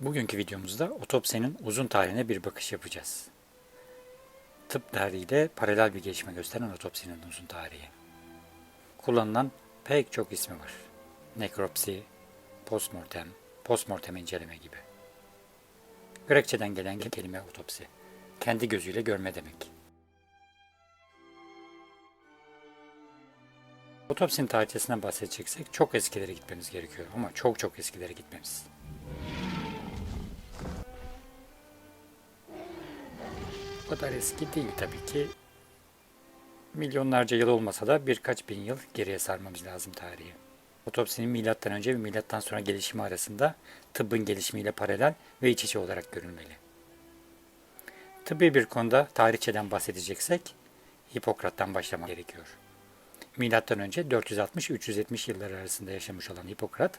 Bugünkü videomuzda otopsinin uzun tarihine bir bakış yapacağız. Tıp tarihiyle paralel bir gelişme gösteren otopsinin uzun tarihi. Kullanılan pek çok ismi var. Nekropsi, postmortem, postmortem inceleme gibi. Grekçeden gelen kelime otopsi. Kendi gözüyle görme demek. Otopsinin tarihçesinden bahsedeceksek çok eskilere gitmemiz gerekiyor ama çok çok eskilere gitmemiz. O kadar eski değil tabii ki. Milyonlarca yıl olmasa da birkaç bin yıl geriye sarmamız lazım tarihi. Otopsinin milattan önce ve milattan sonra gelişimi arasında tıbbın gelişimiyle paralel ve iç içe olarak görülmeli. Tıbbi bir konuda tarihçeden bahsedeceksek Hipokrat'tan başlamak gerekiyor. Milattan önce 460-370 yıllar arasında yaşamış olan Hipokrat,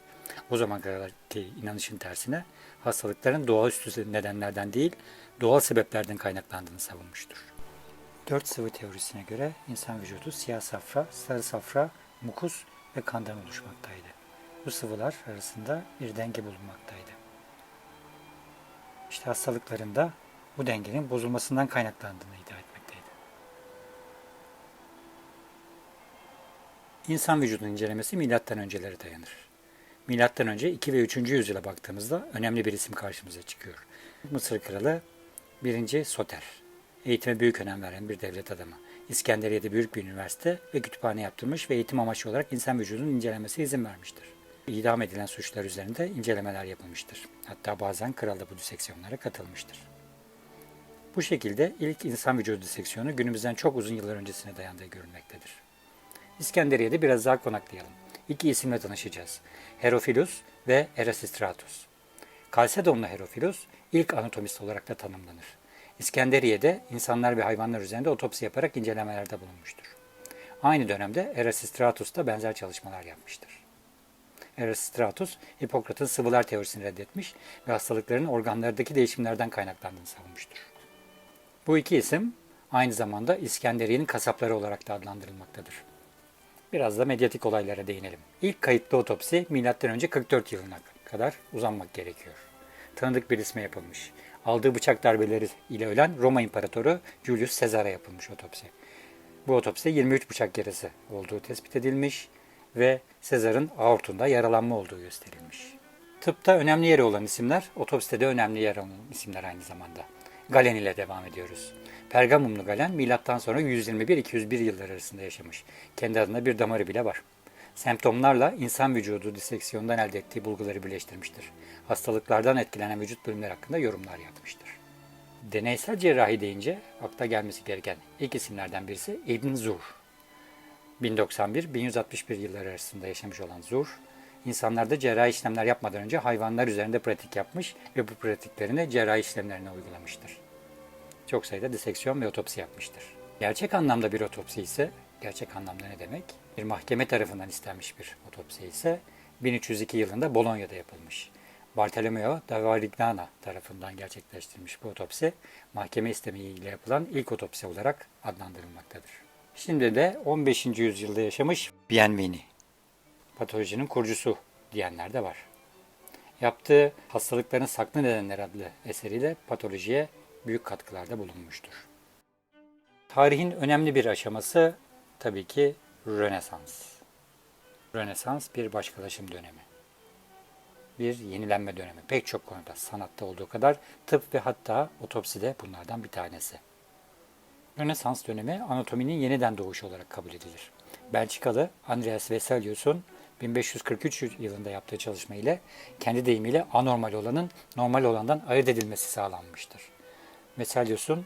o zaman kadarki inanışın tersine hastalıkların doğaüstü nedenlerden değil, doğal sebeplerden kaynaklandığını savunmuştur. Dört sıvı teorisine göre insan vücudu siyah safra, sarı safra, mukus ve kandan oluşmaktaydı. Bu sıvılar arasında bir denge bulunmaktaydı. İşte hastalıklarında bu dengenin bozulmasından kaynaklandığını iddia etmekteydi. İnsan vücudunun incelemesi milattan öncelere dayanır. Milattan önce 2 ve 3. yüzyıla baktığımızda önemli bir isim karşımıza çıkıyor. Mısır kralı 1. Soter. Eğitime büyük önem veren bir devlet adamı. İskenderiye'de büyük bir üniversite ve kütüphane yaptırmış ve eğitim amaçlı olarak insan vücudunun incelemesi izin vermiştir. İdam edilen suçlar üzerinde incelemeler yapılmıştır. Hatta bazen kral da bu diseksiyonlara katılmıştır. Bu şekilde ilk insan vücudu diseksiyonu günümüzden çok uzun yıllar öncesine dayandığı görülmektedir. İskenderiye'de biraz daha konaklayalım. İki isimle tanışacağız. Herophilus ve Erasistratus. Kalsedonlu Herophilus ilk anatomist olarak da tanımlanır. İskenderiye'de insanlar ve hayvanlar üzerinde otopsi yaparak incelemelerde bulunmuştur. Aynı dönemde Erasistratus da benzer çalışmalar yapmıştır. Erasistratus, Hipokrat'ın sıvılar teorisini reddetmiş ve hastalıkların organlardaki değişimlerden kaynaklandığını savunmuştur. Bu iki isim aynı zamanda İskenderiye'nin kasapları olarak da adlandırılmaktadır. Biraz da medyatik olaylara değinelim. İlk kayıtlı otopsi M.Ö. 44 yılına kadar uzanmak gerekiyor. Tanıdık bir isme yapılmış. Aldığı bıçak darbeleri ile ölen Roma İmparatoru Julius Caesar'a yapılmış otopsi. Bu otopside 23 bıçak yarası olduğu tespit edilmiş ve Sezar'ın aortunda yaralanma olduğu gösterilmiş. Tıpta önemli yeri olan isimler, otopside de önemli yer alan isimler aynı zamanda. Galen ile devam ediyoruz. Pergamumlu Galen milattan sonra 121-201 yıllar arasında yaşamış. Kendi adında bir damarı bile var. Semptomlarla insan vücudu diseksiyondan elde ettiği bulguları birleştirmiştir. Hastalıklardan etkilenen vücut bölümleri hakkında yorumlar yapmıştır. Deneysel cerrahi deyince akla gelmesi gereken ilk isimlerden birisi İbn Zur. 1091-1161 yılları arasında yaşamış olan Zur, insanlarda cerrahi işlemler yapmadan önce hayvanlar üzerinde pratik yapmış ve bu pratiklerini cerrahi işlemlerine uygulamıştır. Çok sayıda diseksiyon ve otopsi yapmıştır. Gerçek anlamda bir otopsi ise, gerçek anlamda ne demek? Bir mahkeme tarafından istenmiş bir otopsi ise 1302 yılında Bolonya'da yapılmış. Bartolomeo da Varignana tarafından gerçekleştirilmiş bu otopsi, mahkeme istemiyle yapılan ilk otopsi olarak adlandırılmaktadır. Şimdi de 15. yüzyılda yaşamış Bienveni, patolojinin kurucusu diyenler de var. Yaptığı Hastalıkların Saklı Nedenleri adlı eseriyle patolojiye büyük katkılarda bulunmuştur. Tarihin önemli bir aşaması tabii ki Rönesans. Rönesans bir başkalaşım dönemi. Bir yenilenme dönemi. Pek çok konuda sanatta olduğu kadar tıp ve hatta otopsi de bunlardan bir tanesi. Rönesans dönemi anatominin yeniden doğuşu olarak kabul edilir. Belçikalı Andreas Vesalius'un 1543 yılında yaptığı çalışma ile kendi deyimiyle anormal olanın normal olandan ayırt edilmesi sağlanmıştır. Vesalius'un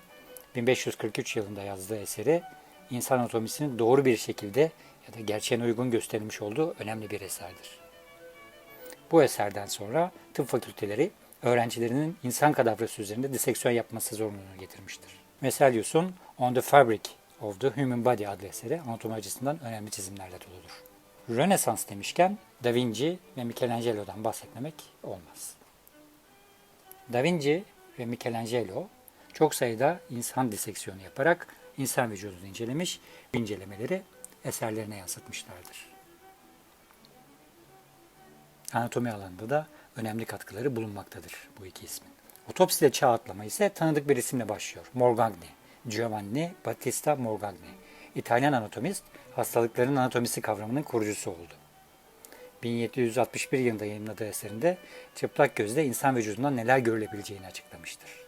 1543 yılında yazdığı eseri insan anatomisinin doğru bir şekilde ya da gerçeğine uygun gösterilmiş olduğu önemli bir eserdir. Bu eserden sonra tıp fakülteleri öğrencilerinin insan kadavrası üzerinde diseksiyon yapması zorunluluğunu getirmiştir. Vesalius'un On the Fabric of the Human Body adlı eseri anatomi açısından önemli çizimlerle doludur. Rönesans demişken Da Vinci ve Michelangelo'dan bahsetmemek olmaz. Da Vinci ve Michelangelo çok sayıda insan diseksiyonu yaparak insan vücudunu incelemiş, incelemeleri eserlerine yansıtmışlardır. Anatomi alanında da önemli katkıları bulunmaktadır bu iki ismin. Otopside çağ atlama ise tanıdık bir isimle başlıyor. Morgagni. Giovanni Battista Morgagni. İtalyan anatomist, hastalıkların anatomisi kavramının kurucusu oldu. 1761 yılında yayınladığı eserinde çıplak gözle insan vücudundan neler görülebileceğini açıklamıştır.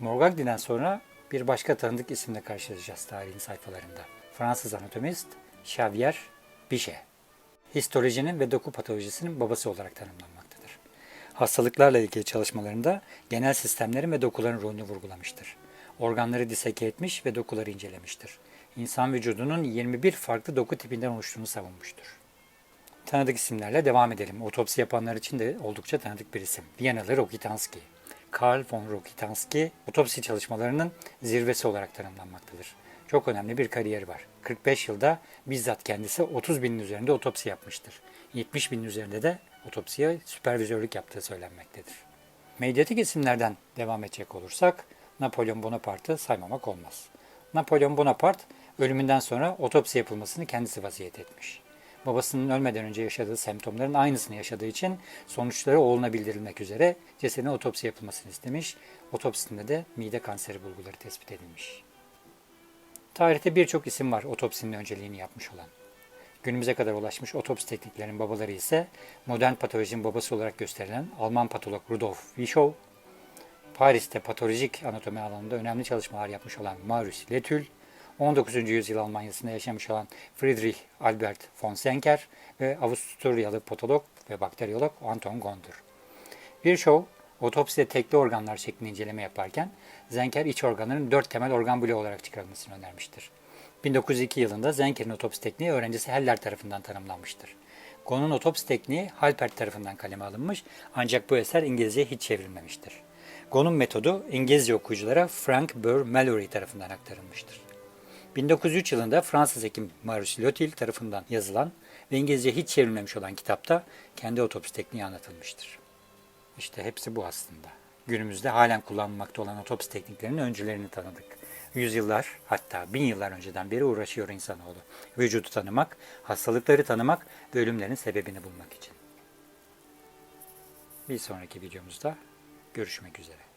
Morgagni'den sonra bir başka tanıdık isimle karşılaşacağız tarihin sayfalarında. Fransız anatomist Xavier Bichet. Histolojinin ve doku patolojisinin babası olarak tanımlanmaktadır. Hastalıklarla ilgili çalışmalarında genel sistemlerin ve dokuların rolünü vurgulamıştır. Organları diseke etmiş ve dokuları incelemiştir. İnsan vücudunun 21 farklı doku tipinden oluştuğunu savunmuştur. Tanıdık isimlerle devam edelim. Otopsi yapanlar için de oldukça tanıdık bir isim. Viyanalı Rokitansky. Karl von Rokitansky otopsi çalışmalarının zirvesi olarak tanımlanmaktadır. Çok önemli bir kariyeri var. 45 yılda bizzat kendisi 30 binin üzerinde otopsi yapmıştır. 70 binin üzerinde de otopsiye süpervizörlük yaptığı söylenmektedir. Medyatik isimlerden devam edecek olursak Napolyon Bonaparte'ı saymamak olmaz. Napolyon Bonaparte ölümünden sonra otopsi yapılmasını kendisi vaziyet etmiş. Babasının ölmeden önce yaşadığı semptomların aynısını yaşadığı için sonuçları oğluna bildirilmek üzere cesedine otopsi yapılmasını istemiş. Otopsisinde de mide kanseri bulguları tespit edilmiş. Tarihte birçok isim var otopsinin önceliğini yapmış olan. Günümüze kadar ulaşmış otopsi tekniklerinin babaları ise modern patolojinin babası olarak gösterilen Alman patolog Rudolf Virchow, Paris'te patolojik anatomi alanında önemli çalışmalar yapmış olan Maurice Letoul, 19. yüzyıl Almanya'sında yaşamış olan Friedrich Albert von Senker ve Avusturyalı patolog ve bakteriyolog Anton Gondor. Virchow, otopside tekli organlar şeklinde inceleme yaparken Zenker iç organların dört temel organ bloğu olarak çıkarılmasını önermiştir. 1902 yılında Zenker'in otopsi tekniği öğrencisi Heller tarafından tanımlanmıştır. Gon'un otopsi tekniği Halpert tarafından kaleme alınmış ancak bu eser İngilizceye hiç çevrilmemiştir. Gon'un metodu İngilizce okuyuculara Frank Burr Mallory tarafından aktarılmıştır. 1903 yılında Fransız hekim Marius Lotil tarafından yazılan ve İngilizce hiç çevrilmemiş olan kitapta kendi otopsi tekniği anlatılmıştır. İşte hepsi bu aslında. Günümüzde halen kullanılmakta olan otopsi tekniklerinin öncülerini tanıdık. Yüzyıllar hatta bin yıllar önceden beri uğraşıyor insanoğlu. Vücudu tanımak, hastalıkları tanımak ve ölümlerin sebebini bulmak için. Bir sonraki videomuzda görüşmek üzere.